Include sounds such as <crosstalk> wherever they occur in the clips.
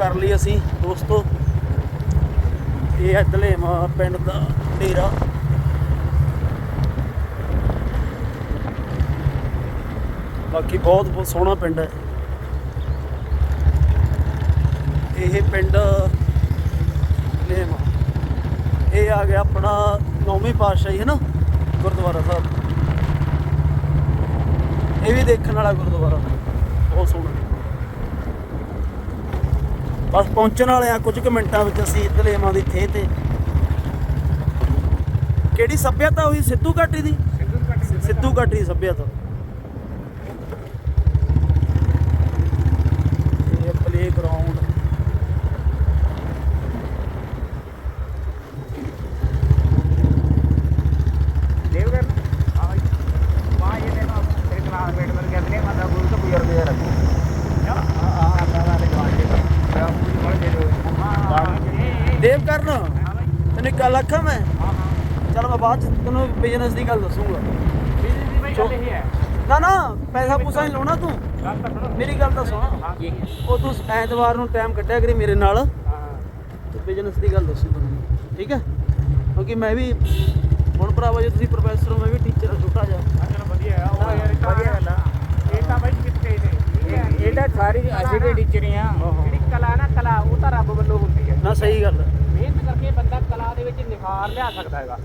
ਕਰ ਲਈ ਅਸੀਂ ਦੋਸਤੋ। ਇਹ ਹੈ ਦਲੇਮਾ ਪਿੰਡ ਦਾ ਡੇਰਾ। ਬਾਕੀ ਬਹੁਤ ਬਹੁਤ ਸੋਹਣਾ ਪਿੰਡ ਹੈ। ਇਹ ਪਿੰਡ ਦਲੇਮਾ। ਇਹ ਆ ਗਿਆ ਆਪਣਾ ਨੌਵੀਂ ਪਾਤਸ਼ਾਹੀ, ਹੈ ਨਾ? ਗੁਰਦੁਆਰਾ ਸਾਹਿਬ। ਇਹ ਵੀ ਦੇਖਣ ਵਾਲਾ ਗੁਰਦੁਆਰਾ। ਬਹੁਤ ਸੋਹਣਾ। ਬਸ ਪਹੁੰਚਣ ਵਾਲੇ ਆ, ਕੁਝ ਕੁ ਮਿੰਟਾਂ ਵਿੱਚ ਅਸੀਂ ਦਲੇਮਾ ਦੀ ਥੇ ਤੇ। ਕਿਹੜੀ ਸੱਭਿਅਤਾ ਹੋਈ? ਸਿੱਧੂ ਘਾਟੀ ਦੀ? ਸਿੱਧੂ ਘਾਟੀ ਦੀ ਸੱਭਿਅਤਾ। ਇਹ ਪਲੇ ਗਰਾਊਂਡ ਬਾਅਦ ਚ ਬਿਜ਼ਨਸ ਦੀ ਗੱਲ ਦੱਸੂਗਾ। ਨਾ ਨਾ ਪੈਸਾ ਪੂਸਾ ਨਹੀਂ ਲਾਉਣਾ ਤੂੰ। ਮੇਰੀ ਗੱਲ ਤਾਂ ਸੁਣ। ਉਹ ਤੂੰ ਐਤਵਾਰ ਨੂੰ ਟਾਈਮ ਕੱਢਿਆ ਕਰੀ ਮੇਰੇ ਨਾਲ। ਬਿਜ਼ਨਸ ਦੀ ਗੱਲ ਦੱਸੂ ਤੈਨੂੰ ਠੀਕ ਹੈ? ਕਿਉਂਕਿ ਮੈਂ ਵੀ ਹੁਣ ਭਰਾਵਾ ਜੇ ਤੁਸੀਂ ਪ੍ਰੋਫੈਸਰ ਹੋ ਮੈਂ ਵੀ ਟੀਚਰ ਛੋਟਾ ਜਾ ਵਧੀਆ ਆ ਉਹ ਯਾਰ ਵਧੀਆ ਗੱਲ ਆ। ਇਹ ਤਾਂ ਬਾਈ ਕਿੱਥੇ ਨੇ ਇਹ ਤਾਂ ਸਾਰੀ ਅਸੀਂ ਦੇ ਟੀਚਰ ਆ ਜਿਹੜੀ ਕਲਾ ਨਾ ਕਲਾ ਉਹ ਤਾਂ ਰੱਬ ਵੱਲੋਂ ਹੁੰਦੀ ਹੈ। ਨਾ ਸਹੀ ਗੱਲ ਮਿਹਨਤ ਕਰਕੇ ਬੰਦਾ ਕਲਾ ਦੇ ਵਿੱਚ ਨਿਖਾਰ ਲਿਆ ਸਕਦਾ ਹੈਗਾ।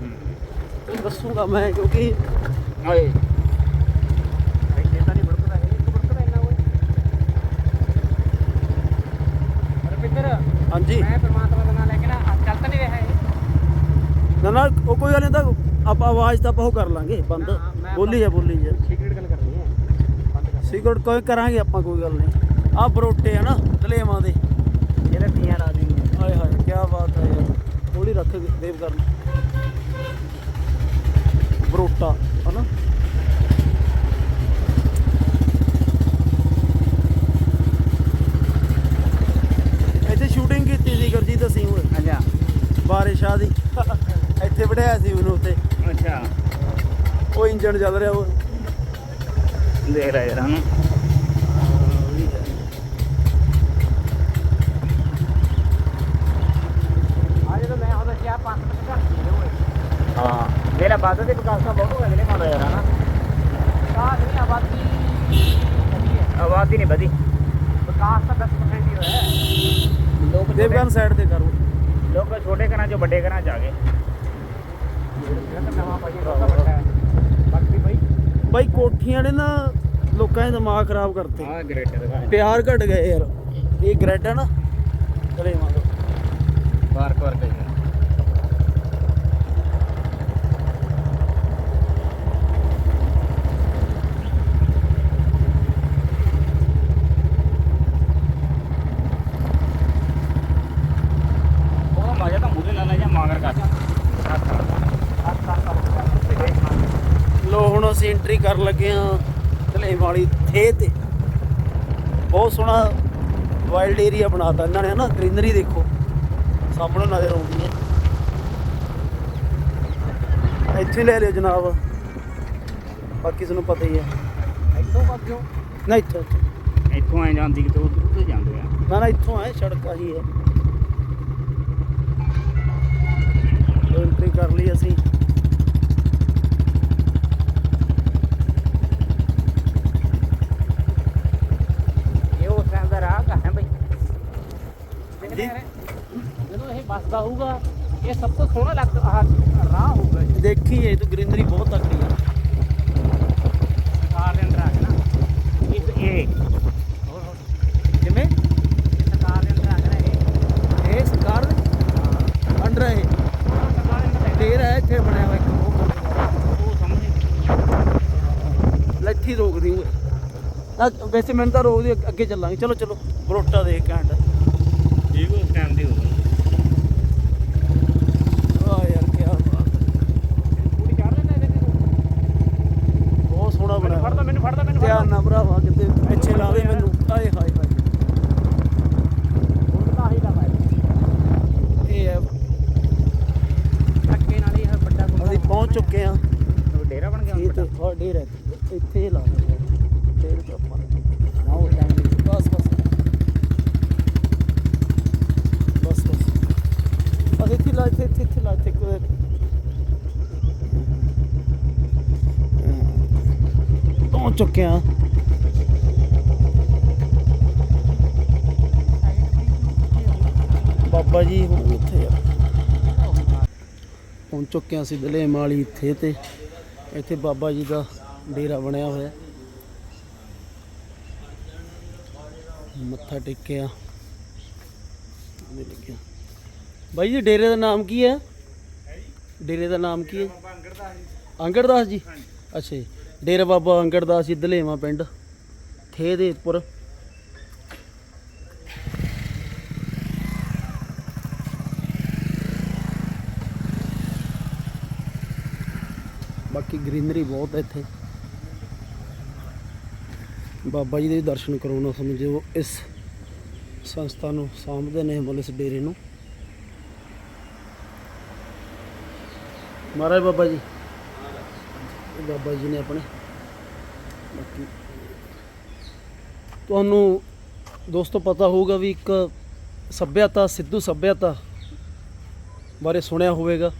ਤੈਨੂੰ ਦੱਸੂਗਾ ਮੈਂ ਕਿਉਂਕਿ ਓਏ ਇੱਥੇ ਤਾਂ ਨਹੀਂ ਬੜਕਦਾ ਹੈ ਇੱਕ ਬੜਕਦਾ ਇੰਨਾ ਓਏ ਰਵਿੰਦਰ ਹਾਂਜੀ। ਮੈਂ ਪਰਮਾਤਮਾ ਦਾ ਨਾਮ ਲੈ ਕੇ ਨਾ ਅੱਜ ਚੱਲ ਤਾਂ ਨਹੀਂ ਰਿਹਾ ਇਹ। ਨਾ ਨਾ ਉਹ ਕੋਈ ਗੱਲ ਨਹੀਂ ਤਾਂ ਆਪਾਂ ਆਵਾਜ਼ ਤਾਂ ਉਹ ਕਰ ਲਾਂਗੇ ਬੰਦ। ਬੋਲੀ ਜਾ ਬੋਲੀ ਜਾ। ਸੀਕ੍ਰੀਟ ਗੱਲ ਕਰਨੀ ਹੈ। ਬੰਦ ਕਰ ਸਿਗਰਟ ਕੋਈ ਕਰਾਂਗੇ ਆਪਾਂ ਕੋਈ ਗੱਲ ਨਹੀਂ। ਆਹ ਬਰੋਟੇ ਆ ਨਾ ਦਲੇਵਾਂ ਦੇ। ਇਹਦਾ ਤੀਆਂ ਲਾ ਦੇਣੀ ਹਾਏ ਹਾਏ ਕੀ ਬਾਤ ਹੈ। ਯਾਰ ਥੋੜੀ ਰੱਖ ਦੇਵ ਕਰਨ। ਬਰੋਟਾ ਹਨਾ? ਇੱਥੇ ਸ਼ੂਟਿੰਗ ਕੀਤੀ ਸੀ ਗੁਰਜੀਤ ਸਿੰਘ ਹੋਏ ਅੱਛਾ। ਬਾਰਿਸ਼ਾਹ ਦੀ। ਇੱਥੇ ਵੜਿਆ ਸੀ ਉਹਨੂੰ ਉੱਤੇ ਅੱਛਾ। ਉਹ ਇੰਜਣ ਚੱਲ ਰਿਹਾ ਉਹ। ਦੇਖ ਲੈ ਯਾਰ ਹਨਾ ਆ ਜਦੋਂ ਮੈਂ ਉਹਦਾ ਕਿਹਾ ਪੰਜ ਮਿੰਟ ਘੱਟ ਸੀ ਹੋਏ ਹਾਂ ਬਾਦ ਦੇ ਵਿਕਾਸ ਤਾਂ ਬਹੁਤ ਹੋਇਆ ਨੇ ਮਾਦਾ ਯਾਰ ਹਨਾ? ਵਿਕਾਸ ਨਹੀਂ ਆਬਾਦੀ ਵਧੀ ਹੈ ਆਬਾਦੀ ਨਹੀਂ ਵਧੀ। ਵਿਕਾਸ ਤਾਂ 10% ਹੀ ਹੋਇਆ। ਹੈ। ਲੋਕ ਦੇਵਗਨ ਸਾਈਡ ਤੇ ਕਰੋ। ਲੋਕ ਛੋਟੇ ਘਰਾਂ ਚੋਂ ਵੱਡੇ ਘਰਾਂ ਚ ਆ ਗਏ। ਨਵਾਂ ਭਾਜੀ ਰੋਕਾ ਵੱਡਾ ਹੈ ਬਾਕੀ ਭਾਈ ਬਾਈ ਕੋਠੀਆਂ ਨੇ ਨਾ ਲੋਕਾਂ ਦੇ ਦਿਮਾਗ ਖਰਾਬ ਕਰਤੇ। ਆਹ ਗ੍ਰੇਟ ਦਿਖਾ ਪਿਆਰ ਘਟ ਗਏ ਯਾਰ। ਇਹ ਗ੍ਰੈਡ ਹੈ ਨਾ ਚਲੇ ਮਾਰੋ ਪਾਰਕ ਵਰਕ ਹੈ ਉਹ ਮਜ਼ਾ ਤਾਂ ਮੂਰੇ ਨਾਲ ਲੈ ਜਾ ਮਾਗਰ ਕਰ ਲੋ ਹੁਣ ਅਸੀਂ ਐਂਟਰੀ ਕਰਨ ਲੱਗੇ ਆ ਧਲੇ ਵਾਲੀ ਥੇ ਤੇ ਬਹੁਤ ਸੋਹਣਾ ਵਾਈਲਡ ਏਰੀਆ ਬਣਾਤਾ ਇਹਨਾਂ ਨੇ ਹਨਾ? ਗ੍ਰੀਨਰੀ ਦੇਖੋ। ਸਾਹਮਣੇ ਨਜ਼ਰ ਆਉਂਦੀ ਹੈ ਇੱਥੇ ਲੈ ਲਿਓ ਜਨਾਬ। ਬਾਕੀ ਤੁਹਾਨੂੰ ਪਤਾ ਹੀ ਹੈ ਇੱਥੋਂ ਬਾਕਿਓ ਨਾ ਇੱਥੇ ਇੱਥੇ। ਐ ਜਾਂਦੀ ਕਿ ਉਧਰ ਉਧਰ ਜਾਂਦੇ ਆ। ਨਾ ਨਾ ਇੱਥੋਂ ਆਏ ਸੜਕ ਆਹੀ ਹੈ ਐਂਟਰੀ ਕਰ ਲਈ ਅਸੀਂ ਇਹ ਉਸ ਟਾਈਮ ਦਾ ਰਾਹ ਕਹਾਂ ਬਈ ਜੀ। ਵੱਸਦਾ ਹੋਊਗਾ ਇਹ ਸਭ ਤੋਂ ਸੋਹਣਾ ਲੱਗ ਆਹ ਰਾਹ ਹੋਊਗਾ ਇਹ। ਦੇਖੀ ਇਹ ਤਾਂ ਗ੍ਰੀਨਰੀ ਬਹੁਤ ਤਕੜੀ ਹੈ ਕਾਰ ਦੇ ਅੰਦਰ ਆ ਗਿਆ ਨਾ ਇਸ ਇਹ ਕਿਵੇਂ? ਕਾਰ ਦੇ ਅੰਦਰ ਆ ਗਿਆ ਨਾ ਇਹ ਇਹ ਸਰਕਾਰ ਦੇ ਅੰਡਰ ਹੈ ਡੇਰਾ ਹੈ ਇੱਥੇ ਬਣਿਆ ਹੋਇਆ ਇੱਕ ਉਹ ਸਮਝ ਲੱਠੀ ਰੋਕਦੀ ਹੋਏ ਨਾ ਵੈਸੇ ਮੈਨੂੰ ਤਾਂ ਰੋਕਦੀ ਅੱਗੇ ਚੱਲਾਂਗੇ। ਚਲੋ ਚਲੋ। ਬਰੋਟਾ ਦੇਖ ਕੇ ਆਂਡਾ ਠੀਕ ਉਸ ਟਾਈਮ ਦੀ ਹੋਊਗਾ ਆ ਯਾਰ ਕੀ ਬਾਤ ਪੂਰੀ ਚੜ ਲੈਂਦਾ ਇਹਦੇ ਤੇ ਬਹੁਤ ਸੋਹਣਾ ਮੈਨੂੰ ਫੜਦਾ ਬਣਿਆ ਮੈਨੂੰ ਫੜਦਾ ਮੈਨੂੰ ਧਿਆਨ ਨਾਲ ਭਰਾਵਾ ਕਿਤੇ ਪਿੱਛੇ ਲਾ ਦੇ ਮੈਨੂੰ ਆਏ ਹਾਏ ਹਾਏ ਫੜਦਾ ਹੀ ਲਗਾ ਇਹ ਹੈ ਧੱਕੇ ਨਾਲ ਹੀ ਇਹ ਵੱਡਾ ਅਸੀਂ ਪਹੁੰਚ ਚੁੱਕੇ ਆ ਡੇਰਾ ਬਣ ਗਿਆ ਇਹ ਤੇ ਹਾਂ ਡੇਰਾ ਇੱਥੇ- ਇੱਥੇ ਹੀ ਲਾ ਦੇ ਡੇਰ ਤੋਂ ਆਪਾਂ ਨਾ ਉਸ ਟਾਈਮ ਬਸ ਬਸ ਇੱਥੇ ਇੱਥੇ ਇੱਥੇ ਲਾ ਇੱਥੇ ਕੋਈ ਪਹੁੰਚ ਚੁੱਕੇ ਆ ਬਾਬਾ ਜੀ ਹੁਣ ਇੱਥੇ ਆ। ਪਹੁੰਚ ਚੁੱਕੇ ਆ ਅਸੀਂ ਵਾਲੀ ਇੱਥੇ ਤੇ ਇੱਥੇ ਬਾਬਾ ਜੀ ਦਾ ਡੇਰਾ ਬਣਿਆ ਹੋਇਆ। ਮੱਥਾ ਟੇਕਿਆ। ਬਾਈ ਜੀ ਡੇਰੇ ਦਾ ਨਾਮ ਕੀ ਹੈ? ਡੇਰੇ ਦਾ ਨਾਮ ਕੀ ਹੈ? ਅੰਗੜਦਾਸ ਜੀ। ਅੱਛਾ ਜੀ। ਡੇਰਾ ਬਾਬਾ ਅੰਗੜਦਾਸ ਜੀ ਦਲੇਵਾ ਪਿੰਡ ਥੇ ਦੇ ਉੱਪਰ। ਬਾਕੀ ਗ੍ਰੀਨਰੀ ਬਹੁਤ ਹੈ ਇੱਥੇ। ਬਾਬਾ ਜੀ ਦੇ ਦਰਸ਼ਨ ਕਰਾਉਣਾ ਤੁਹਾਨੂੰ ਜੋ ਇਸ ਸੰਸਥਾ ਨੂੰ ਸਾਂਭਦੇ ਨੇ ਮੁੱਲ ਇਸ ਡੇਰੇ ਨੂੰ। ਮਹਾਰਾਜ ਬਾਬਾ ਜੀ। ਬਾਬਾ ਜੀ ਨੇ ਆਪਣੇ। ਬਾਕੀ ਤੁਹਾਨੂੰ ਦੋਸਤੋ ਪਤਾ ਹੋਊਗਾ ਵੀ ਇੱਕ ਸੱਭਿਅਤਾ ਸਿੱਧੂ ਸੱਭਿਅਤਾ ਬਾਰੇ ਸੁਣਿਆ ਹੋਵੇਗਾ।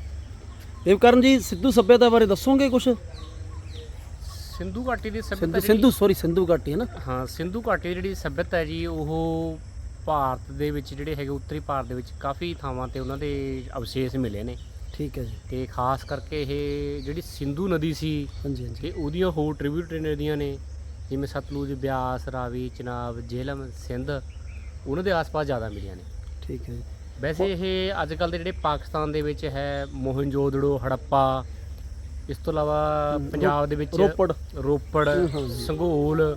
ਦੇਵਕਰਨ ਜੀ ਸਿੱਧੂ ਸੱਭਿਅਤਾ ਬਾਰੇ ਦੱਸੋਗੇ ਕੁਝ ਸਿੰਧੂ ਘਾਟੀ ਦੀ ਸਿੰਧੂ ਸਭਿਅਤਾ ਸਿੰਧੂ ਸੌਰੀ ਸਿੰਧੂ ਘਾਟੀ ਹੈ ਨਾ? ਹਾਂ ਸਿੰਧੂ ਘਾਟੀ ਦੀ ਜਿਹੜੀ ਸਭਿਅਤਾ ਹੈ ਜੀ ਉਹ ਭਾਰਤ ਦੇ ਵਿੱਚ ਜਿਹੜੇ ਹੈਗੇ ਉੱਤਰੀ ਭਾਰਤ ਦੇ ਵਿੱਚ ਕਾਫੀ ਥਾਵਾਂ ਤੇ ਉਹਨਾਂ ਦੇ ਅਵਸ਼ੇਸ਼ ਮਿਲੇ ਨੇ। ਠੀਕ ਹੈ ਜੀ। ਤੇ ਖਾਸ ਕਰਕੇ ਇਹ ਜਿਹੜੀ ਸਿੰਧੂ ਨਦੀ ਸੀ ਹਾਂਜੀ ਹਾਂਜੀ। ਤੇ ਉਹਦੀਆਂ ਹੋਰ ਟ੍ਰਿਬਿਊਟਰੀ ਨਦੀਆਂ ਨੇ ਜਿਵੇਂ ਸਤਲੁਜ ਬਿਆਸ ਰਾਵੀ ਚਨਾਬ ਜੇਹਲਮ ਸਿੰਧ ਉਹਨਾਂ ਦੇ ਆਸ-ਪਾਸ ਜ਼ਿਆਦਾ ਮਿਲੀਆਂ ਨੇ। ਠੀਕ ਹੈ ਜੀ। ਵੈਸੇ ਇਹ ਅੱਜ ਕੱਲ ਦੇ ਜਿਹੜੇ ਪਾਕਿਸਤਾਨ ਦੇ ਵਿੱਚ ਹੈ ਮੋਹਨਜੋਦੜੋ ਹੜੱਪਾ ਇਸ ਤੋਂ ਇਲਾਵਾ ਪੰਜਾਬ ਦੇ ਵਿੱਚ ਰੋਪੜ। ਰੋਪੜ। ਸੰਘੋਲ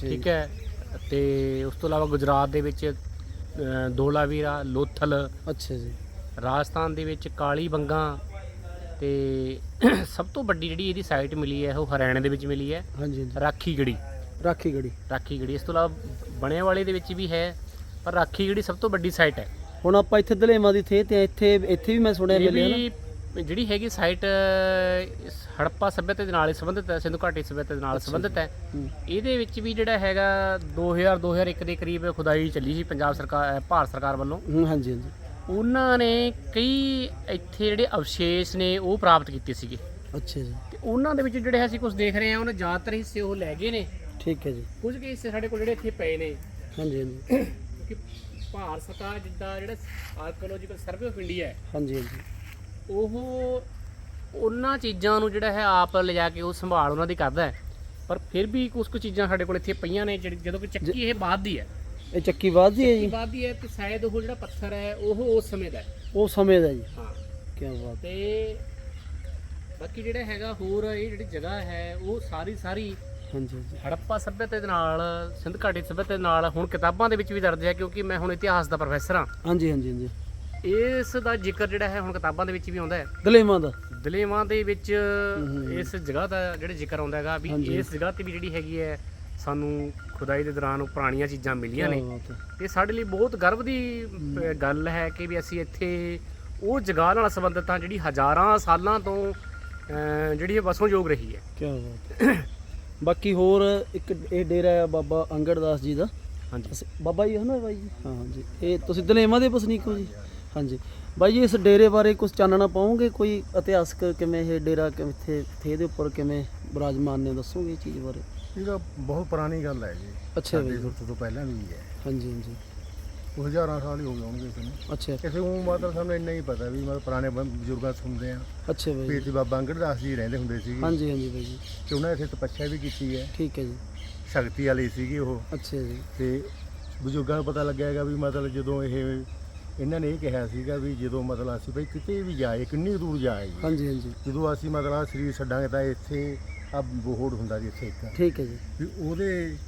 ਠੀਕ ਹੈ ਤੇ ਉਸ ਤੋਂ ਇਲਾਵਾ ਗੁਜਰਾਤ ਦੇ ਵਿੱਚ ਅ, ਧੋਲਾਵੀਰਾ ਲੋਥਲ ਅੱਛਾ ਜੀ। ਰਾਜਸਥਾਨ ਦੇ ਵਿੱਚ ਕਾਲੀ ਬੰਗਾ ਤੇ <clears throat> ਸਭ ਤੋਂ ਵੱਡੀ ਜਿਹੜੀ ਇਹਦੀ ਸਾਈਟ ਮਿਲੀ ਹੈ ਉਹ ਹਰਿਆਣਾ ਦੇ ਵਿੱਚ ਮਿਲੀ ਹੈ। ਹਾਂਜੀ ਹਾਂਜੀ। ਰਾਖੀਗੜੀ। ਰਾਖੀ ਗੜੀ ਰਾਖੀਗੜੀ ਇਸ ਤੋਂ ਇਲਾਵਾ ਬਣੇ ਵਾਲੇ ਦੇ ਵਿੱਚ ਵੀ ਹੈ ਪਰ ਰਾਖੀਗੜੀ ਸਭ ਤੋਂ ਵੱਡੀ ਸਾਈਟ ਹੈ। ਹੁਣ ਆਪਾਂ ਇੱਥੇ ਦਲੇਵਾਂ ਦੀ ਥੇ ਤੇ ਇੱਥੇ ਇੱਥੇ ਵੀ ਮੈਂ ਸੁਣਿਆ ਇਹ ਮਿਲਿਆ ਨਾ। ਵੀ ਜਿਹੜੀ ਹੈਗੀ ਸਾਈਟ ਹੜੱਪਾ ਸੱਭਿਅਤਾ ਦੇ ਨਾਲ ਹੀ ਸੰਬੰਧਿਤ ਹੈ ਸਿੰਧੂ ਘਾਟੀ ਸੱਭਿਅਤਾ ਦੇ ਨਾਲ ਸੰਬੰਧਿਤ ਹੈ ਹੂੰ। ਇਹਦੇ ਵਿੱਚ ਵੀ ਜਿਹੜਾ ਹੈਗਾ 2000 2001 ਦੇ ਕਰੀਬ ਖੁਦਾਈ ਚੱਲੀ ਸੀ ਪੰਜਾਬ ਸਰਕਾਰ ਭਾਰਤ ਸਰਕਾਰ ਵੱਲੋਂ। ਹੂੰ ਹਾਂਜੀ ਹਾਂਜੀ। ਉਹਨਾਂ ਨੇ ਕਈ ਇੱਥੇ ਜਿਹੜੇ ਅਵਸ਼ੇਸ਼ ਨੇ ਉਹ ਪ੍ਰਾਪਤ ਕੀਤੇ ਸੀਗੇ। ਅੱਛਾ ਜੀ। ਤੇ ਉਹਨਾਂ ਦੇ ਵਿੱਚ ਜਿਹੜੇ ਅਸੀਂ ਕੁਝ ਦੇਖ ਰਹੇ ਹਾਂ ਉਹਨਾਂ ਜ਼ਿਆਦਾਤਰ ਹਿੱਸੇ ਉਹ ਲੈ ਗਏ ਨੇ। ਠੀਕ ਹੈ ਜੀ। ਕੁਝ ਕੁ ਹਿੱਸੇ ਸਾਡੇ ਕੋਲ ਜਿਹੜੇ ਇੱਥੇ ਪਏ ਨੇ। ਹਾਂਜੀ ਹਾਂਜੀ। ਕਿਉਂਕਿ ਭਾਰਤ ਸਰਕਾਰ ਜਿੱਦਾਂ ਜਿਹੜਾ ਆਰਕੀਓਲੋਜੀਕਲ ਸਰਵੇ ਆਫ ਇੰਡੀਆ ਹੈ ਹਾਂਜੀ ਹਾਂਜੀ। ਉਹ ਉਹਨਾਂ ਚੀਜ਼ਾਂ ਨੂੰ ਜਿਹੜਾ ਹੈ ਆਪ ਲਿਜਾ ਕੇ ਉਹ ਸੰਭਾਲ ਉਹਨਾਂ ਦੀ ਕਰਦਾ ਹੈ। ਪਰ ਫਿਰ ਵੀ ਕੁਝ ਕੁ ਚੀਜ਼ਾਂ ਸਾਡੇ ਕੋਲ ਇੱਥੇ ਪਈਆਂ ਨੇ ਜਿਹੜੀ ਜਦੋਂ ਕਿ ਚੱਕੀ ਇਹ ਬਾਅਦ ਦੀ ਹੈ। ਇਹ ਚੱਕੀ ਬਾਦ ਦੀ ਹੈ ਜੀ। ਬਾਅਦ ਦੀ ਹੈ ਤੇ ਸ਼ਾਇਦ ਉਹ ਜਿਹੜਾ ਪੱਥਰ ਹੈ ਉਹ ਉਸ ਸਮੇਂ ਦਾ ਹੈ। ਉਹ ਸਮੇਂ ਦਾ ਜੀ। ਹਾਂ। ਕੀ ਬਾਤ। ਤੇ ਬਾਕੀ ਜਿਹੜਾ ਹੈਗਾ ਹੋਰ ਇਹ ਜਿਹੜੀ ਜਗ੍ਹਾ ਹੈ ਉਹ ਸਾਰੀ ਸਾਰੀ ਹਾਂਜੀ ਹਾਂਜੀ। ਹੜੱਪਾ ਸੱਭਿਅਤਾ ਦੇ ਨਾਲ ਸਿੰਧ ਘਾਟੀ ਸੱਭਿਅਤਾ ਦੇ ਨਾਲ ਹੁਣ ਕਿਤਾਬਾਂ ਦੇ ਵਿੱਚ ਵੀ ਦਰਜ ਹੈ ਕਿਉਂਕਿ ਮੈਂ ਹੁਣ ਇਤਿਹਾਸ ਦਾ ਪ੍ਰੋਫੈਸਰ ਹਾਂ। ਹਾਂਜੀ ਹਾਂਜੀ ਹਾਂਜੀ। ਇਸ ਦਾ ਜ਼ਿਕਰ ਜਿਹੜਾ ਹੈ ਹੁਣ ਕਿਤਾਬਾਂ ਦੇ ਵਿੱਚ ਵੀ ਆਉਂਦਾ ਹੈ। ਦਲੇਵਾਂ ਦਾ। ਦਲੇਵਾਂ ਦੇ ਵਿੱਚ। ਇਸ ਜਗ੍ਹਾ ਦਾ ਜਿਹੜਾ ਜ਼ਿਕਰ ਆਉਂਦਾ ਹੈਗਾ ਵੀ ਹਾਂਜੀ। ਇਸ ਜਗ੍ਹਾ ਤੇ ਵੀ ਜਿਹੜੀ ਹੈਗੀ ਹੈ ਸਾਨੂੰ ਖੁਦਾਈ ਦੇ ਦੌਰਾਨ ਉਹ ਪੁਰਾਣੀਆਂ ਚੀਜ਼ਾਂ ਮਿਲੀਆਂ ਨੇ। ਤੇ ਸਾਡੇ ਲਈ ਬਹੁਤ ਗਰਵ ਦੀ ਗੱਲ ਹੈ ਕਿ ਵੀ ਅਸੀਂ ਇੱਥੇ ਉਹ ਜਗ੍ਹਾ ਨਾਲ ਸੰਬੰਧਿਤ ਹਾਂ ਜਿਹੜੀ ਹਜ਼ਾਰਾਂ ਸਾਲਾਂ ਤੋਂ ਜਿਹੜੀ ਇਹ ਵਸੋਂਯੋਗ ਰਹੀ ਹੈ। ਕਿਆ ਬਾਤ ਹੈ। ਬਾਕੀ ਹੋਰ ਇੱਕ ਇਹ ਡੇਰਾ ਹੈ ਬਾਬਾ ਅੰਗੜਦਾਸ ਜੀ ਦਾ। ਹਾਂਜੀ। ਅਸੀਂ- ਬਾਬਾ ਜੀ ਹੈ ਨਾ ਬਾਈ ਜੀ? ਹਾਂ ਜੀ ਇਹ ਤੁਸੀਂ ਦਲੇਵਾਂ ਦੇ ਵਸਨੀਕ ਹੋ ਜੀ? ਹਾਂਜੀ। ਬਾਈ ਜੀ ਇਸ ਡੇਰੇ ਬਾਰੇ ਕੁਝ ਚਾਨਣਾ ਪਾਉਂਗੇ ਕੋਈ ਇਤਿਹਾਸਕ ਕਿਵੇਂ ਇਹ ਡੇਰਾ ਕਿੱਥੇ ਥੇ ਦੇ ਉੱਪਰ ਕਿਵੇਂ ਬਿਰਾਜਮਾਨ ਨੇ? ਦੱਸੋਗੇ ਇਹ ਚੀਜ਼ ਬਾਰੇ? ਇਹ ਤਾਂ ਬਹੁਤ ਪੁਰਾਣੀ ਗੱਲ ਹੈ ਜੀ। ਅੱਛਾ ਸਾਡੇ। ਸੁਰਤ ਤੋਂ ਪਹਿਲਾਂ ਵੀ ਹੈ। ਹਾਂਜੀ ਹਾਂਜੀ। ਉਹ ਹਜ਼ਾਰਾਂ ਸਾਲ ਹੀ ਹੋ ਗਏ ਹੋਣਗੇ ਇਸ ਨੂੰ ਅੱਛਾ ਕਿਸੇ ਨੂੰ ਮਤਲਬ ਸਾਨੂੰ ਇੰਨਾ ਹੀ ਪਤਾ ਵੀ ਮਤਲਬ ਪੁਰਾਣੇ ਬ- ਬਜ਼ੁਰਗਾਂ ਤੋਂ ਸੁਣਦੇ ਆ। ਅੱਛਾ ਬਾਈ। ਇੱਥੇ ਬਾਬਾ ਅੰਗੜਦਾਸ ਜੀ ਰਹਿੰਦੇ ਹੁੰਦੇ ਸੀਗੇ। ਹਾਂਜੀ ਹਾਂਜੀ ਬਾਈ ਜੀ। ਤੇ ਉਹਨਾਂ ਇੱਥੇ ਤਪੱਸਿਆ ਵੀ ਕੀਤੀ ਹੈ। ਠੀਕ ਹੈ ਜੀ। ਸ਼ਕਤੀ ਵਾਲੀ ਸੀਗੀ ਉਹ। ਅੱਛਾ ਜੀ। ਤੇ ਬਜ਼ੁਰਗਾਂ ਨੂੰ ਪਤਾ ਲੱਗਿਆ ਹੈਗਾ ਵੀ ਮਤਲਬ ਜਦੋਂ ਇਹ ਇਹਨਾਂ ਨੇ ਇਹ ਕਿਹਾ ਸੀਗਾ ਵੀ ਜਦੋਂ ਮਤਲਬ ਅਸੀਂ ਬਈ ਕਿਤੇ ਵੀ ਜਾਏ ਕਿੰਨੀ ਦੂਰ ਜਾਏ। ਹਾਂਜੀ ਹਾਂਜੀ। ਜਦੋਂ ਅਸੀਂ ਮਤਲਬ ਸਰੀਰ ਛੱਡਾਂਗੇ ਤਾਂ ਇੱਥੇ ਆ ਬੋਹੜ ਹੁੰਦਾ ਜੀ ਇੱਥੇ ਇੱਕ। ਠੀਕ ਹੈ ਜੀ। ਵੀ ਉਹਦੇ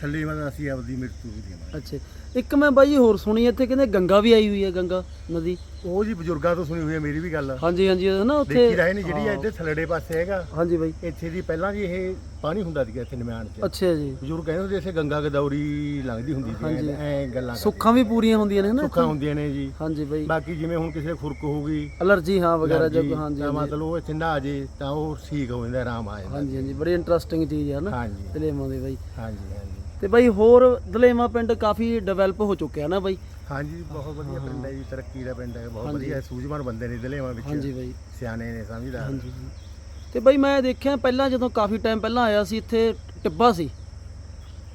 ਥੱਲੇ ਮਤਲਬ ਅਸੀਂ ਆਪਦੀ ਮ੍ਰਿਤੂ ਵੀ ਦੇਵਾਂਗੇ ਅੱਛਾ। ਇੱਕ ਮੈਂ ਬਾਈ ਜੀ ਹੋਰ ਸੁਣੀ ਇੱਥੇ ਕਹਿੰਦੇ ਗੰਗਾ ਵੀ ਆਈ ਹੋਈ ਹੈ ਗੰਗਾ ਨਦੀ। ਉਹ ਜੀ ਬਜ਼ੁਰਗਾਂ ਤੋਂ ਸੁਣੀ ਹੋਈ ਹੈ ਮੇਰੀ ਵੀ ਗੱਲ। ਹਾਂਜੀ ਹਾਂਜੀ ਉਹ ਨਾ ਉੱਥੇ? ਦੇਖੀ ਰਹੇ ਨੇ ਜਿਹੜੀ ਹਾਂ। ਇੱਧਰ ਥੱਲੜੇ ਪਾਸੇ ਹੈਗਾ। ਹਾਂਜੀ ਬਾਈ। ਇੱਥੇ ਦੀ ਪਹਿਲਾਂ ਜੀ ਇਹ ਪਾਣੀ ਹੁੰਦਾ ਸੀਗਾ ਇੱਥੇ ਨਿਮਾਣ 'ਚ। ਅੱਛਾ ਜੀ। ਬਜ਼ੁਰਗ ਕਹਿੰਦੇ ਹੁੰਦੇ ਇੱਥੇ ਗੰਗਾ ਗਦੌਰੀ ਲੰਘਦੀ ਹੁੰਦੀ। ਸੀ ਐ ਗੱਲਾਂ ਸੁੱਖਾਂ ਵੀ ਪੂਰੀਆਂ ਹੁੰਦੀਆਂ ਨੇ ਨਾ ਸੁੱਖਾਂ ਇੱਥੇ? ਹੁੰਦੀਆਂ ਨੇ ਜੀ। ਹਾਂਜੀ ਬਾਈ। ਬਾਕੀ ਜਿਵੇਂ ਹੁਣ ਕਿਸੇ ਖੁਰਕ ਹੋ ਗਈ ਅਲਰਜੀ ਹਾਂ ਵਗੈਰਾ ਜਗ ਹਾਂਜੀ ਤਾਂ ਮਤਲਬ ਉਹ ਇੱਥੇ ਨਹਾ ਜੇ ਤਾਂ ਉਹ ਠੀਕ ਹੋ ਜਾਂਦਾ ਆਰਾਮ ਆ ਜਾਂਦਾ। ਹਾਂਜੀ ਹਾਂਜੀ ਬੜੀ ਇੰਟਰਸਟਿੰਗ ਚੀਜ਼ ਹੈ ਨਾ? ਹਾਂਜੀ। ਦਲੇਵਾਂ ਦੀ ਬਾਈ। ਹਾਂਜੀ ਹਾਂਜੀ। ਤੇ ਬਾਈ ਹੋਰ ਦਲੇਮਾ ਪਿੰਡ ਕਾਫੀ ਡਿਵੈਲਪ ਹੋ ਚੁੱਕਿਆ ਨਾ ਬਾਈ। ਹਾਂਜੀ ਬਹੁਤ ਵਧੀਆ ਪਿੰਡ ਹੈ ਜੀ ਤਰੱਕੀ ਦਾ ਪਿੰਡ ਹੈ ਬਹੁਤ ਵਧੀਆ ਸੂਝਵਾਨ ਬੰਦੇ ਨੇ ਦਲੇਵਾਂ ਵਿੱਚ। ਹਾਂਜੀ ਬਾਈ। ਸਿਆਣੇ ਨੇ ਸਮਝਦਾਰ। ਹਾਂਜੀ ਤੇ ਬਾਈ ਮੈਂ ਦੇਖਿਆ ਪਹਿਲਾਂ ਜਦੋਂ ਕਾਫੀ ਟਾਈਮ ਪਹਿਲਾਂ ਆਇਆ ਸੀ ਇੱਥੇ ਟਿੱਬਾ ਸੀ।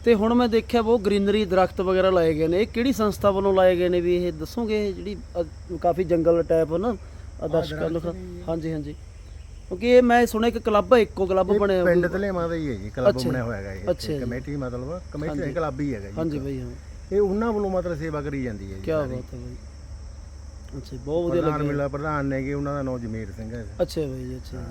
ਤੇ ਹੁਣ ਮੈਂ ਦੇਖਿਆ ਬਹੁਤ ਗ੍ਰੀਨਰੀ ਦਰਖਤ ਵਗੈਰਾ ਲਾਏ ਗਏ ਨੇ। ਇਹ ਕਿਹੜੀ ਸੰਸਥਾ ਵੱਲੋਂ ਲਾਏ ਗਏ ਨੇ ਵੀ ਇਹ ਦੱਸੋਗੇ? ਜਿਹੜੀ ਕਾਫੀ ਜੰਗਲ ਟਾਈਪ ਨਾ ਆਦਰਸ਼ ਕਰ ਲੋ ਹਾਂਜੀ ਹਾਂਜੀ। ਕਿਉਂਕਿ ਇਹ ਮੈਂ ਸੁਣਿਆ ਇੱਕ ਕਲੱਬ ਹੈ ਇੱਕੋ ਕਲੱਬ ਬਣਿਆ ਪਿੰਡ ਦਲੇਵਾਂ ਦਾ ਹੀ ਹੈ ਜੀ ਕਲੱਬ। ਬਣਿਆ ਹੋਇਆ ਹੈਗਾ ਜੀ। ਕਮੇਟੀ ਮਤਲਬ ਕਮੇਟੀ ਕਲੱਬ ਹੀ ਹੈਗਾ ਜੀ। ਹਾਂਜੀ ਬਾਈ ਹਾਂ। ਇਹ ਉਹਨਾਂ ਵੱਲੋਂ ਮਤਲਬ ਸੇਵਾ ਕਰੀ ਜਾਂਦੀ ਹੈ ਜੀ ਕੀ ਬਾਤ ਹੈ ਬਾਈ। ਅੱਛਾ ਬਹੁਤ ਵਧੀਆ ਪ੍ਰਧਾਨ ਲੱਗਿਆ। ਮਿਲਾ ਪ੍ਰਧਾਨ ਨੇ ਕਿ ਉਹਨਾਂ ਦਾ ਨਾਮ ਜਮੀਰ ਸਿੰਘ ਹੈ। ਅੱਛਾ ਬਾਈ ਅੱਛਾ।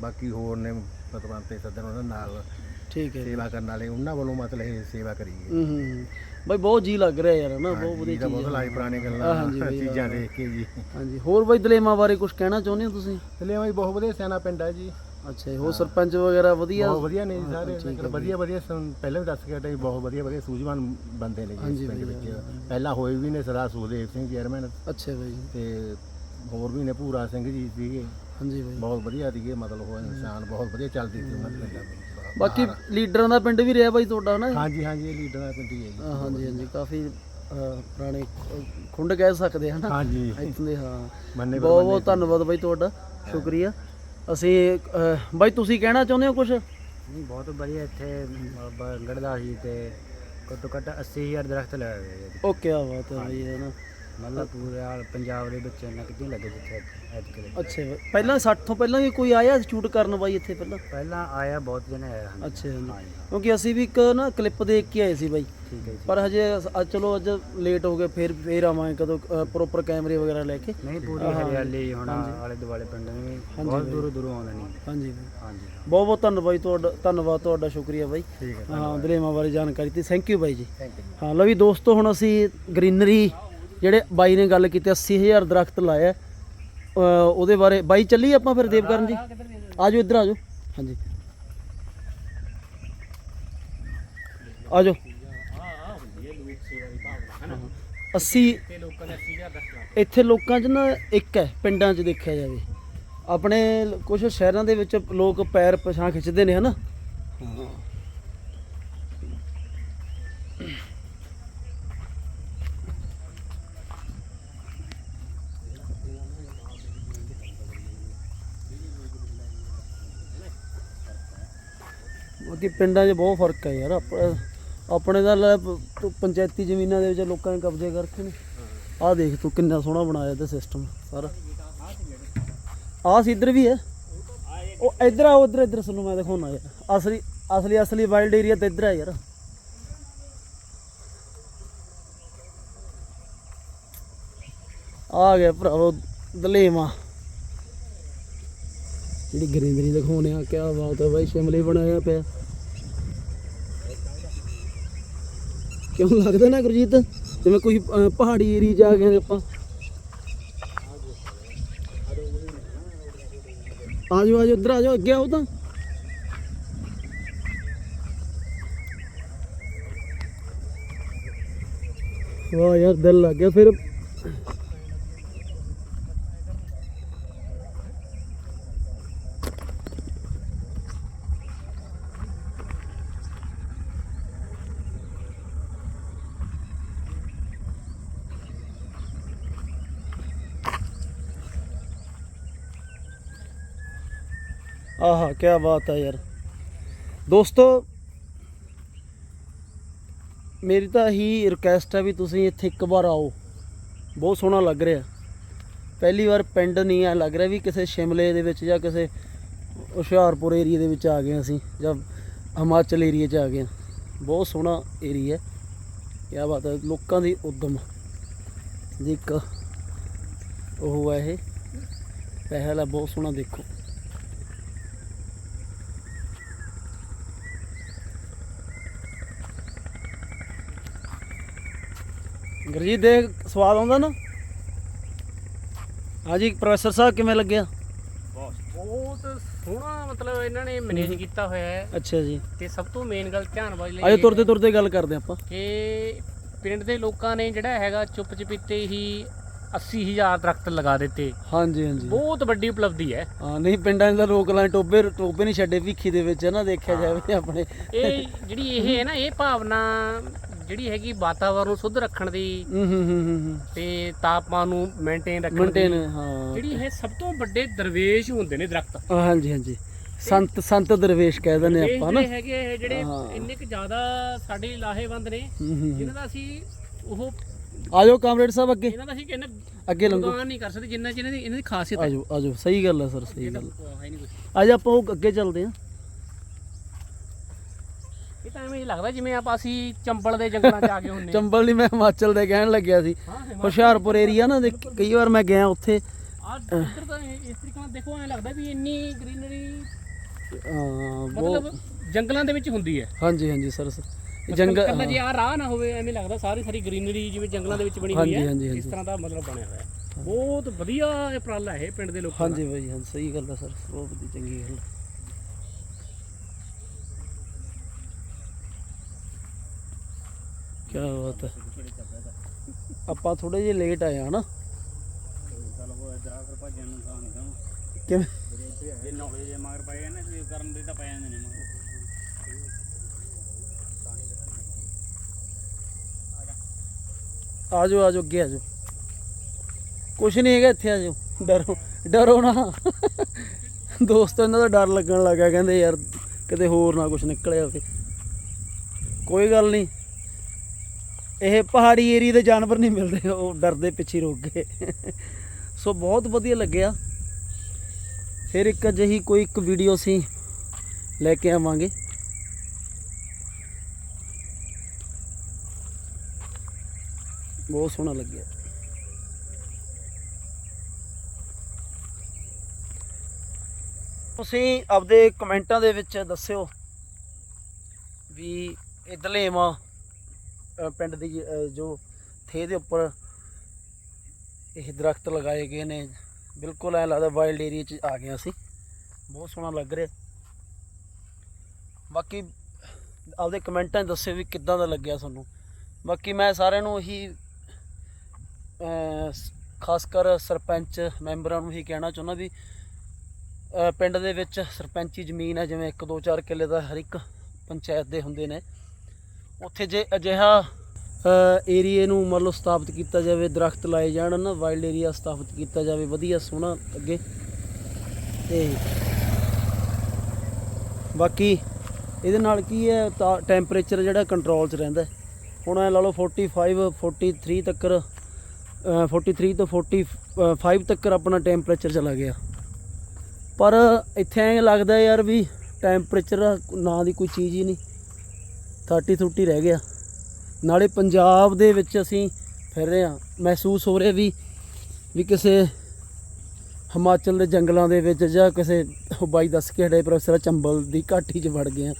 ਬਾਕੀ ਹੋਰ ਨੇ ਪਤਵੰਤ ਤੇ ਸੱਜਣ ਉਹਨਾਂ ਨਾਲ। ਠੀਕ ਹੈ। ਸੇਵਾ ਕਰਨ ਵਾਲੇ ਉਹਨਾਂ ਵੱਲੋਂ ਮਤਲਬ ਇਹ ਸੇਵਾ ਕਰੀ ਹੈ ਹੂੰ ਹੂੰ ਹੂੰ। ਬਾਈ ਬਹੁਤ ਜੀ ਲੱਗ ਰਿਹਾ ਯਾਰ ਨਾ ਬਹੁਤ ਵਧੀਆ ਜੀ ਦਾ ਬਹੁਤ ਚੀਜ਼ ਲਾਈ ਪੁਰਾਣੇ ਹਾਂ, ਗੱਲਾਂ ਚੀਜ਼ਾਂ ਦੇਖ ਕੇ ਜੀ। ਹਾਂਜੀ ਹੋਰ ਬਾਈ ਦਲੇਮਾ ਬਾਰੇ ਕੁਝ ਕਹਿਣਾ ਚਾਹੁੰਦੇ ਹੋ ਤੁਸੀਂ? ਦਲੇਵਾਂ ਜੀ ਬਹੁਤ ਵਧੀਆ ਸਿਆਣਾ ਪਿੰਡ ਹੈ ਜੀ। ਅੱਛਾ ਹੋਰ ਸਰਪੰਚ ਵਗੈਰਾ ਵਧੀਆ? ਬਹੁਤ ਵਧੀਆ ਨੇ ਜੀ ਸਾਰੇ ਵਧੀਆ ਵਧੀਆ ਸਨ- ਪਹਿਲਾਂ ਵੀ ਦੱਸ ਕੇ ਜੀ, ਬਹੁਤ ਵਧੀਆ ਵਧੀਆ ਸੂਝਵਾਨ ਬੰਦੇ ਨੇ ਜੀ ਪਿੰਡ ਵਿੱਚ। ਪਹਿਲਾਂ ਹੋਏ ਵੀ ਨੇ ਸਰਦਾਰ ਸੁਖਦੇਵ ਸਿੰਘ ਚੇਅਰਮੈਨ ਅੱਛਾ ਬਾਈ। ਤੇ ਹੋਰ ਵੀ ਨੇ ਭੂਰਾ ਸਿੰਘ ਜੀ ਸੀਗੇ। ਹਾਂਜੀ ਬਾਈ। ਬਹੁਤ ਵਧੀਆ ਸੀਗੇ ਮਤਲਬ ਉਹ ਇਨਸਾਨ ਬਹੁਤ ਵਧੀਆ ਚੱਲਦੀ ਸੀ ਉਹਨਾਂ ਦੇ ਬਾਕੀ ਲੀਡਰਾਂ ਦਾ ਪਿੰਡ ਵੀ ਰਿਹਾ ਬਾਈ ਤੁਹਾਡਾ ਨਾ ਹਾਂਜੀ ਹਾਂਜੀ ਇਹ ਲੀਡਰ ਦਾ ਪਿੰਡ ਹੀ ਹੈ ਜੀ। ਹਾਂ, ਹਾਂਜੀ ਹਾਂਜੀ ਕਾਫੀ ਅਹ, ਪੁਰਾਣੇ ਅਹ, ਖੁੰਡ ਕਹਿ ਸਕਦੇ ਹਨ ਹਾਂਜੀ। ਇੱਥੋਂ ਦੇ ਹਾਂ। ਮੰਨੇ ਬਹੁਤ ਬਹੁਤ ਧੰਨਵਾਦ ਬਾਈ ਤੁਹਾਡਾ ਸ਼ੁਕਰੀਆ। ਅਸੀਂ ਅਹ, ਬਾਈ ਤੁਸੀਂ ਕਹਿਣਾ ਚਾਹੁੰਦੇ ਹੋ ਕੁਝ ਨਹੀਂ ਬਹੁਤ ਵਧੀਆ ਇੱਥੇ ਗੜਦਾ ਸੀ ਤੇ ਘੱਟੋ ਘੱਟ 80000 ਦਰਖਤ ਲਾਏ ਹੋਏ ਆ ਉਹ ਕੀ ਬਾਤ ਹੈ ਬਾਈ ਹੈ ਨਾ। ਮਤਲਬ ਪੂਰੇ ਪੰਜਾਬ ਦੇ ਵਿੱਚ ਇੰਨਾ ਕਿਤੇ ਲੱਗੇ ਜਿੱਥੇ ਐਤਕੀ ਲੱਗੇ ਅੱਛਾ ਬਾਈ। ਪਹਿਲਾਂ 60 ਤੋਂ ਪਹਿਲਾਂ ਵੀ ਕੋਈ ਆਇਆ ਸ਼ੂਟ ਕਰਨ ਬਾਈ ਇੱਥੇ ਪਹਿਲਾਂ? ਪਹਿਲਾਂ ਆਇਆ ਬਹੁਤ ਜਣੇ ਆਇਆ ਹਨ ਅੱਛਾ ਹਾਂਜੀ। ਹਾਂ, ਕਿਉਂਕਿ ਅਸੀਂ ਵੀ ਇੱਕ ਨਾ ਕਲਿੱਪ ਦੇਖ ਕੇ ਆਏ ਸੀ ਬਾਈ। ਠੀਕ ਹੈ ਜੀ। ਪਰ ਹਜੇ ਚਲੋ ਅੱਜ ਲੇਟ ਹੋ ਗਏ ਫਿਰ ਫੇਰ ਆਵਾਂਗੇ ਕਦੋਂ ਪ੍ਰੋਪਰ ਕੈਮਰੇ ਵਗੈਰਾ ਲੈ ਕੇ। ਨਹੀਂ ਪੂਰੀ ਹਰਿਆਲੀ ਹੁਣ ਆਲੇ ਦੁਆਲੇ ਪਿੰਡ ਨੇ ਵੀ ਬਹੁਤ ਦੂਰੋਂ ਦੂਰੋਂ ਆਉਂਦੇ ਨੇ। ਹਾਂਜੀ ਬਾਈ। ਹਾਂਜੀ ਹਾਂ। ਬਹੁਤ ਬਹੁਤ ਧੰਨਵਾਦ ਬਾਈ ਤੁਹਾਡਾ ਧੰਨਵਾਦ ਤੁਹਾਡਾ ਸ਼ੁਕਰੀਆ ਬਾਈ। ਠੀਕ ਹੈ ਹਾਂ ਦਲੇਮਾ ਬਾਰੇ ਜਾਣਕਾਰੀ ਤੇ ਥੈਂਕ ਯੂ ਬਾਈ ਜੀ। ਥੈਂਕ ਯੂ ਹਾਂ ਲਓ ਵੀ ਦੋਸਤੋ ਹੁਣ ਅਸੀਂ ਗ੍ਰੀਨਰੀ ਜਿਹੜੇ ਬਾਈ ਨੇ ਗੱਲ ਕੀਤੀ 80000 ਦਰਖਤ ਲਾਇਆ। ਉਹਦੇ ਬਾਰੇ, ਬਾਈ ਚੱਲੀ ਆਪਾਂ ਫਿਰ ਦੇਵਕਰਨ ਜੀ? ਆਜੋ ਇੱਧਰ ਆਜੋ। ਹਾਂਜੀ। ਆਜੋ। 80 ਇੱਥੇ ਲੋਕਾਂ 'ਚ ਨਾ ਇੱਕ ਹੈ, ਪਿੰਡਾਂ 'ਚ ਦੇਖਿਆ ਜਾਵੇ। ਆਪਣੇ ਕੁਝ ਸ਼ਹਿਰਾਂ ਦੇ ਵਿੱਚ ਲੋਕ ਪੈਰ ਪਛਾਣ ਖਿੱਚਦੇ ਨੇ, ਹਨਾ? ਬਾਕੀ ਪਿੰਡਾਂ 'ਚ ਬਹੁਤ ਫ਼ਰਕ ਹੈ ਯਾਰ। ਆਪ- ਆਪਣੇ ਦਾ ਲੈ ਪ- ਤੂੰ ਪੰਚਾਇਤੀ ਜ਼ਮੀਨਾਂ ਦੇ ਵਿੱਚ ਲੋਕਾਂ ਨੇ ਕਬਜ਼ੇ ਕਰਕੇ ਨੇ। ਆਹ ਦੇਖ ਤੂੰ ਕਿੰਨਾ ਸੋਹਣਾ ਬਣਾਇਆ ਤੇ ਸਿਸਟਮ ਸਾਰਾ। ਆਹ ਸੀ ਇੱਧਰ ਵੀ ਹੈ। ਉਹ ਇੱਧਰ ਆ ਉਧਰ ਇੱਧਰ ਸੁਣੋ ਮੈਂ ਦਿਖਾਉਣਾ ਯਾਰ। ਅਸਲੀ ਅਸਲੀ ਅਸਲੀ ਵਾਈਲਡ ਏਰੀਆ ਤੇ ਇੱਧਰ ਆ ਯਾਰ। ਆ ਗਿਆ ਭਰਾਵੋ ਦਲੇਵਾ। ਜਿਹੜੀ ਗ੍ਰੀਨਰੀ ਦਿਖਾਉਣੇ ਆ ਕਿਆ ਬਾਤ ਹੈ ਬਾਈ ਸ਼ਿਮਲੇ ਬਣਾਇਆ ਪਿਆ। ਕਿਉਂ ਲੱਗਦਾ ਨਾ ਗੁਰਜੀਤ? ਜਿਵੇਂ ਕੋਈ ਅਹ, ਪਹਾੜੀ ਏਰੀਆ ਜਾ ਗਏ ਆਪਾਂ। ਆਜੋ ਆਜੋ ਇੱਧਰ ਆਜੋ ਅੱਗੇ ਆਓ ਤਾਂ। ਵਾਹ ਯਾਰ ਦਿਲ ਲੱਗ ਗਿਆ ਫਿਰ। ਆਹਾ ਕੀ ਬਾਤ ਹੈ ਯਾਰ। ਦੋਸਤੋ, ਮੇਰੀ ਤਾਂ ਇਹੀ ਰਿਕਵੈਸਟ ਹੈ ਵੀ ਤੁਸੀਂ ਇੱਥੇ ਇੱਕ ਵਾਰ ਆਓ। ਬਹੁਤ ਸੋਹਣਾ ਲੱਗ ਰਿਹਾ। ਪਹਿਲੀ ਵਾਰ ਪਿੰਡ ਨਹੀਂ ਆ, ਲੱਗ ਰਿਹਾ ਵੀ ਕਿਸੇ ਸ਼ਿਮਲੇ ਦੇ ਵਿੱਚ ਜਾਂ ਕਿਸੇ ਹੁਸ਼ਿਆਰਪੁਰ ਏਰੀਆ ਦੇ ਵਿੱਚ ਆ ਗਏ ਅਸੀਂ, ਜਾਂ ਹਿਮਾਚਲ ਏਰੀਆ 'ਚ ਆ ਗਏ ਹਾਂ। ਬਹੁਤ ਸੋਹਣਾ ਏਰੀਆ ਹੈ। ਕੀ ਬਾਤ ਹੈ ਲੋਕਾਂ ਦੀ ਉਦਮ। ਦੀ ਇੱਕ ਉਹ ਹੈ ਇਹ। ਪਹਿਲ ਬਹੁਤ ਸੋਹਣਾ ਦੇਖੋ। ਗੁਰਜੀਤ ਦੇ ਸਵਾਦ ਆਉਂਦਾ ਨਾ? ਹਾਂਜੀ ਪ੍ਰੋਫੈਸਰ ਸਾਹਿਬ ਕਿਵੇਂ ਲੱਗਿਆ ਬਹੁਤ ਸੋਹਣਾ ਮਤਲਬ ਇਹਨਾਂ ਨੇ ਮੈਨੇਜ ਕੀਤਾ ਹੋਇਆ ਹੈ। ਅੱਛਾ ਜੀ। ਤੇ ਸਭ ਤੋਂ ਮੇਨ ਗੱਲ ਧਿਆਨ ਵਾਲੀ ਇਹ ਤੁਰਦੇ ਤੁਰਦੇ ਗੱਲ ਕਰਦੇ ਆਪਾਂ। ਕਿ ਪਿੰਡ ਦੇ ਲੋਕਾਂ ਨੇ ਜਿਹੜਾ ਹੈਗਾ ਚੁੱਪ ਚਪੀਤੇ ਹੀ 80000 ਦਰਖਤ ਲਗਾ ਦਿੱਤੇ। ਹਾਂਜੀ ਹਾਂਜੀ। ਬਹੁਤ ਵੱਡੀ ਉਪਲਬਧੀ ਹੈ। ਹਾਂ ਨਹੀਂ ਪਿੰਡਾਂ ਤਾਂ ਰੋਕ ਲਾਂ ਟੋਬੇ ਟੋਬੇ ਨਹੀਂ ਛੱਡੇ ਭੀਖੀ ਦੇ ਵਿੱਚ ਨਾ ਦੇਖਿਆ ਜਾਵੇ ਆਪਣੇ। ਇਹ ਜਿਹੜੀ ਇਹ ਹੈ ਨਾ ਇਹ ਭਾਵਨਾ ਜਿਹੜੀ ਹੈਗੀ ਵਾਤਾਵਰਨ ਨੂੰ ਸ਼ੁੱਧ ਰੱਖਣ ਦੀ ਹੂੰ ਹੂੰ ਹੂੰ ਹੂੰ ਹੂੰ। ਤੇ ਤਾਪਮਾਨ ਨੂੰ ਮੇਨਟੇਨ ਰੱਖਣ ਮੇਨਟੇਨ ਦੀ ਹਾਂ। ਜਿਹੜੀ ਇਹ ਸਭ ਤੋਂ ਵੱਡੇ ਦਰਵੇਸ਼ ਹੁੰਦੇ ਨੇ ਦਰਖਤ। ਹਾਂਜੀ ਹਾਂਜੀ। ਸੰਤ ਸੰਤ ਦਰਵੇਸ਼ ਕਹਿ ਦਿੰਦੇ ਇਹ ਆਪਾਂ ਨਾ। ਜਿਹੜੇ ਹੈਗੇ ਇਹ ਜਿਹੜੇ ਹਾਂ। ਇੰਨੇ ਕੁ ਜ਼ਿਆਦਾ ਸਾਡੇ ਲਈ ਲਾਹੇਵੰਦ ਨੇ ਹੂੰ, ਹੂੰ, ਹੂੰ। ਜਿਨ੍ਹਾਂ ਦਾ ਅਸੀਂ ਉਹ ਆਜੋ ਕਾਮਰੇਡ ਸਾਹਿਬ ਅੱਗੇ। ਇਹਨਾਂ ਦਾ ਅਸੀਂ ਕਹਿੰਦੇ ਅੱਗੇ ਲੰਘੋ। ਗੁਣਗਾਨ ਨਹੀਂ ਕਰ ਸਕਦੇ ਜਿੰਨਾ ਜਿਹਨਾਂ ਦੀ ਇਹਨਾਂ ਦੀ ਖਾਸੀਅਤ ਹੈ। ਆਜੋ ਆਜੋ ਸਹੀ ਗੱਲ ਹੈ ਸਰ ਸਹੀ ਗੱਲ। ਹੈ ਨਹੀਂ ਕੁਝ ਅੱਜ ਆਪਾਂ ਉਹ ਅੱਗੇ ਚੱਲਦੇ ਹਾਂ। ਇਹ ਤਾਂ ਐਵੇਂ ਹੀ ਲੱਗਦਾ ਜਿਵੇਂ ਆਪਾਂ ਅਸੀਂ ਚੰਬਲ ਦੇ ਜੰਗਲਾਂ 'ਚ ਆ ਗਏ ਹੁੰਨੇ ਹਾਂ। ਚੰਬਲ ਨਹੀਂ ਮੈਂ ਹਿਮਾਚਲ ਦੇ ਕਹਿਣ ਲੱਗਿਆ ਸੀ। ਹਾਂ ਹਿਮਾ- ਹੁਸ਼ਿਆਰਪੁਰ ਏਰੀਆ ਨਾ ਦੇਖ- ਕਈ ਵਾਰ ਮੈਂ ਗਿਆ ਉੱਥੇ। ਆਹ ਇੱਧਰ ਤਾਂ ਇਹ- ਇਸ ਤਰੀਕੇ ਨਾਲ ਦੇਖੋ ਐਂ ਲੱਗਦਾ ਵੀ ਇੰਨੀ ਗ੍ਰੀਨਰੀ ਹਾਂ ਮਤਲਬ ਬਹੁਤ ਜੰਗਲਾਂ ਦੇ ਵਿੱਚ ਹੁੰਦੀ ਹੈ। ਹਾਂਜੀ ਹਾਂਜੀ ਸਰ ਸਰ। ਜੰਗਲ ਜੰਗਲ ਕੱਲਾ ਜੇ ਆ ਰਾਹ ਨਾ ਹੋਵੇ ਐਵੇਂ ਲੱਗਦਾ ਸਾਰੀ ਸਾਰੀ ਗ੍ਰੀਨਰੀ ਜਿਵੇਂ ਜੰਗਲਾਂ ਦੇ ਵਿੱਚ ਬਣੀ ਹੋਈ ਹਾਂਜੀ, ਹਾਂਜੀ, ਹੈ। ਹਾਂਜੀ। ਇਸ ਤਰ੍ਹਾਂ ਦਾ ਮਤਲਬ ਬਣਿਆ ਹੋਇਆ ਹੈ। ਬਹੁਤ ਵਧੀਆ ਉਪਰਾਲਾ ਹੈ ਪਿੰਡ ਦੇ ਲੋਕਾਂ ਦਾ। ਹਾਂਜੀ ਬਾਈ ਹਾਂ ਸਹੀ ਗੱਲ ਹੈ ਸਰ। ਬਹੁਤ ਚੰਗੀ ਗੱਲ ਹੈ। ਕੀ ਬਾਤ ਹੈ। ਆਪਾਂ ਥੋੜੇ ਜਿਹਾ ਲੇਟ ਆਏ ਹਨਾ ਕਿਵੇਂ ਜੇ ਨੌਲੇ ਜੇ ਮਗਰ ਪਏ ਨੇ। ਤੇ ਕਰਨ ਦੇ ਤਾਂ ਪੈ ਜਾਂਦੇ ਨੇ ਮਗਰ ਆਜੋ ਆਜੋ, ਅੱਗੇ ਆਜੋ। ਕੁਛ ਨਹੀਂ ਹੈਗਾ ਇੱਥੇ ਆ ਜਾਓ ਡਰੋ ਡਰੋ ਨਾ। ਦੋਸਤੋ ਇਹਨਾਂ ਦਾ ਡਰ ਲੱਗਣ ਲੱਗਾ ਕਹਿੰਦੇ ਯਾਰ ਕਿਤੇ ਹੋਰ ਨਾ ਕੁਛ ਨਿਕਲਿਆ ਹੋਵੇ ਕੋਈ ਗੱਲ ਨਹੀਂ। ਇਹ ਪਹਾੜੀ ਏਰੀਆ ਦੇ ਜਾਨਵਰ ਨਹੀਂ ਮਿਲਦੇ ਉਹ ਡਰਦੇ ਪਿੱਛੇ ਰੁਕ ਗਏ। ਸੋ ਬਹੁਤ ਵਧੀਆ ਲੱਗਿਆ। ਫਿਰ ਇੱਕ ਅਜਿਹੀ ਕੋਈ ਇੱਕ ਵੀਡੀਓ ਸੀ ਲੈ ਕੇ ਆਵਾਂਗੇ। ਬਹੁਤ ਸੋਹਣਾ ਲੱਗਿਆ। ਤੁਸੀਂ ਆਪਦੇ ਕਮੈਂਟਾਂ ਦੇ ਵਿੱਚ ਦੱਸਿਓ ਵੀ ਇਹ ਦਲੇਵਾ ਪਿੰਡ ਦੀ ਜੋ ਥੇ ਦੇ ਉੱਪਰ ਇਹ ਦਰਖਤ ਲਗਾਏ ਗਏ ਨੇ, ਬਿਲਕੁਲ ਐ ਲੱਗਦਾ ਵਾਈਲਡ ਏਰੀਆ 'ਚ ਆ ਗਏ ਅਸੀਂ ਬਹੁਤ ਸੋਹਣਾ ਲੱਗ ਰਿਹਾ। ਬਾਕੀ ਆਪਦੇ ਕਮੈਂਟਾਂ 'ਚ ਦੱਸਿਓ ਵੀ ਕਿੱਦਾਂ ਦਾ ਲੱਗਿਆ ਤੁਹਾਨੂੰ। ਬਾਕੀ ਮੈਂ ਸਾਰਿਆਂ ਨੂੰ ਇਹੀ ਖਾਸ ਕਰ ਸਰਪੰਚ ਮੈਂਬਰਾਂ ਨੂੰ ਹੀ ਕਹਿਣਾ ਚਾਹੁੰਦਾ ਵੀ ਪਿੰਡ ਦੇ ਵਿੱਚ ਸਰਪੰਚੀ ਜ਼ਮੀਨ ਹੈ, ਜਿਵੇਂ 1 2 4 ਕਿੱਲੇ ਦਾ ਹਰ ਇੱਕ ਪੰਚਾਇਤ ਦੇ ਹੁੰਦੇ ਨੇ। ਉੱਥੇ ਜੇ ਅਜਿਹਾ ਏਰੀਏ ਨੂੰ ਮੰਨ ਲਓ ਸਥਾਪਿਤ ਕੀਤਾ ਜਾਵੇ, ਦਰਖਤ ਲਾਏ ਜਾਣ ਨਾ ਵਾਈਲਡ ਏਰੀਆ ਸਥਾਪਿਤ ਕੀਤਾ ਜਾਵੇ, ਵਧੀਆ ਸੋਹਣਾ ਅੱਗੇ। ਤੇ ਬਾਕੀ ਇਹਦੇ ਨਾਲ ਕੀ ਹੈ ਟੈਂਪਰੇਚਰ ਜਿਹੜਾ ਕੰਟਰੋਲ 'ਚ ਰਹਿੰਦਾ ਹੁਣ ਐ ਲਾ ਲਓ 45 43 ਤੱਕ 43 ਤੋਂ 45 ਤੱਕ ਆਪਣਾ ਟੈਂਪਰੇਚਰ ਚਲਾ ਗਿਆ। ਪਰ ਇੱਥੇ ਐਂ ਲੱਗਦਾ ਯਾਰ ਵੀ ਟੈਂਪਰੇਚਰ ਨਾਂ ਦੀ ਕੋਈ ਚੀਜ਼ ਹੀ ਨਹੀਂ। 30 30 ਰਹਿ ਗਿਆ। ਨਾਲੇ ਪੰਜਾਬ ਦੇ ਵਿੱਚ ਅਸੀਂ ਫਿਰ ਰਹੇ ਹਾਂ। ਮਹਿਸੂਸ ਹੋ ਰਿਹਾ ਵੀ ਵੀ ਕਿਸੇ ਹਿਮਾਚਲ ਦੇ ਜੰਗਲਾਂ ਦੇ ਵਿੱਚ ਜਾਂ ਕਿਸੇ ਬਾਈ ਦੱਸ ਕੇ ਹਟੇ ਪ੍ਰੋਫੈਸਰ ਚੰਬਲ ਦੀ ਘਾਟੀ 'ਚ ਵੜ ਗਏ ਆ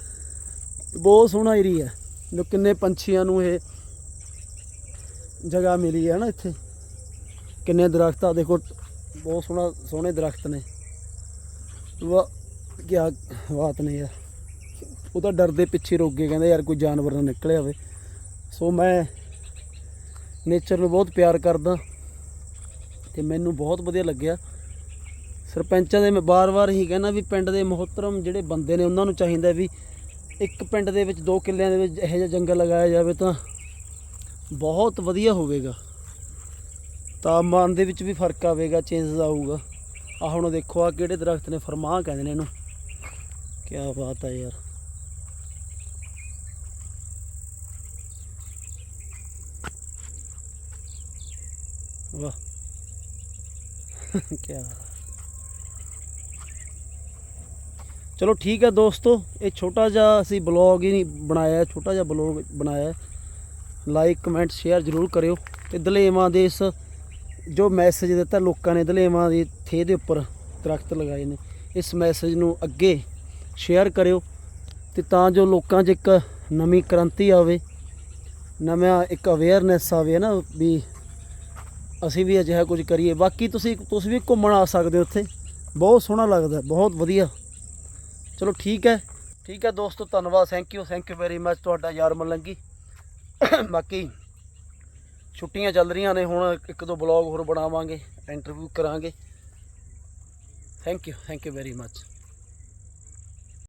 ਬਹੁਤ ਸੋਹਣਾ ਏਰੀਆ ਜੋ ਕਿੰਨੇ ਪੰਛੀਆਂ ਨੂੰ ਇਹ ਜਗ੍ਹਾ ਮਿਲੀ ਹੈ ਨਾ ਇੱਥੇ। ਕਿੰਨੇ ਦਰਖਤ ਆ, ਦੇਖੋ, ਬਹੁਤ ਸੋਹਣਾ, ਸੋਹਣੇ ਦਰਖਤ ਨੇ। ਵਾ ਕੀ ਬਾਤ ਨੇ ਯਾਰ। ਉਹ ਤਾਂ ਡਰਦੇ ਪਿੱਛੇ ਰੁਕ ਗਏ, ਕਹਿੰਦੇ ਯਾਰ ਕੋਈ ਜਾਨਵਰ ਨਾ ਨਿਕਲਿਆ ਹੋਵੇ ਸੋ ਮੈਂ ਨੇਚਰ ਨੂੰ ਬਹੁਤ ਪਿਆਰ ਕਰਦਾ ਤੇ ਮੈਨੂੰ ਬਹੁਤ ਵਧੀਆ ਲੱਗਿਆ। ਸਰਪੰਚਾਂ ਦੇ ਮੈਂ ਬਾਰ-ਬਾਰ ਹੀ ਕਹਿੰਦਾ ਵੀ ਪਿੰਡ ਦੇ ਮੁਹੱਤਰਮ ਜਿਹੜੇ ਬੰਦੇ ਨੇ, ਉਹਨਾਂ ਨੂੰ ਚਾਹੀਦਾ ਵੀ ਇੱਕ ਪਿੰਡ ਦੇ ਵਿੱਚ ਦੋ ਕਿੱਲਿਆਂ ਦੇ ਵਿੱਚ ਇਹੋ ਜਿਹਾ ਜੰਗਲ ਲਗਾਇਆ ਜਾਵੇ ਤਾਂ ਬਹੁਤ ਵਧੀਆ ਹੋਵੇਗਾ। ਤਾਪਮਾਨ ਦੇ ਵਿੱਚ ਵੀ ਫ਼ਰਕ ਆਵੇਗਾ ਚੇਂਜਸ ਆਊਗਾ। ਆ ਹੁਣ ਦੇਖੋ ਆ ਕਿਹੜੇ ਦਰਖਤ ਨੇ ਫਰਮਾਂ ਕਹਿੰਦੇ ਨੇ ਇਹਨੂੰ। ਕੀ ਬਾਤ ਹੈ ਯਾਰ। ਵਾਹ। ਕੀ ਚਲੋ ਠੀਕ ਹੈ ਦੋਸਤੋ, ਇਹ ਛੋਟਾ ਜਿਹਾ ਅਸੀਂ ਬਲੌਗ ਹੀ ਨਹੀਂ ਬਣਾਇਆ, ਛੋਟਾ ਜਿਹਾ ਬਲੌਗ ਬਣਾਇਆ। ਲਾਈਕ ਕਮੈਂਟ ਸ਼ੇਅਰ ਜ਼ਰੂਰ ਕਰਿਓ। ਤੇ ਦਲੇਵਾਂ ਦੇ ਇਸ ਜੋ ਮੈਸੇਜ ਦਿੱਤਾ ਲੋਕਾਂ ਨੇ, ਦਲੇਵਾਂ ਦੀ ਥੇ ਦੇ ਉੱਪਰ ਦਰਖਤ ਲਗਾਏ ਨੇ, ਇਸ ਮੈਸੇਜ ਨੂੰ ਅੱਗੇ ਸ਼ੇਅਰ ਕਰਿਓ। ਤੇ ਤਾਂ ਜੋ ਲੋਕਾਂ 'ਚ ਇੱਕ ਨਵੀਂ ਕ੍ਰਾਂਤੀ ਆਵੇ, ਨਵਾਂ ਇੱਕ ਅਵੇਅਰਨੈਸ ਆਵੇ ਨਾ, ਵੀ ਅਸੀਂ ਵੀ ਅਜਿਹਾ ਕੁਝ ਕਰੀਏ। ਬਾਕੀ ਤੁਸੀਂ ਤੁਸੀਂ ਵੀ ਘੁੰਮਣ ਆ ਸਕਦੇ ਹੋ ਉੱਥੇ। ਬਹੁਤ ਸੋਹਣਾ ਲੱਗਦਾ ਬਹੁਤ ਵਧੀਆ। ਚਲੋ ਠੀਕ ਹੈ। ਠੀਕ ਹੈ ਦੋਸਤੋ, ਧੰਨਵਾਦ। Thank you thank you very much ਤੁਹਾਡਾ ਯਾਰ ਮਲੰਗੀ। ਬਾਕੀ ਛੁੱਟੀਆਂ ਚੱਲ ਰਹੀਆਂ ਨੇ, ਹੁਣ ਇੱਕ ਦੋ ਬਲੌਗ ਹੋਰ ਬਣਾਵਾਂਗੇ ਇੰਟਰਵਿਊ ਕਰਾਂਗੇ। Thank you thank you very much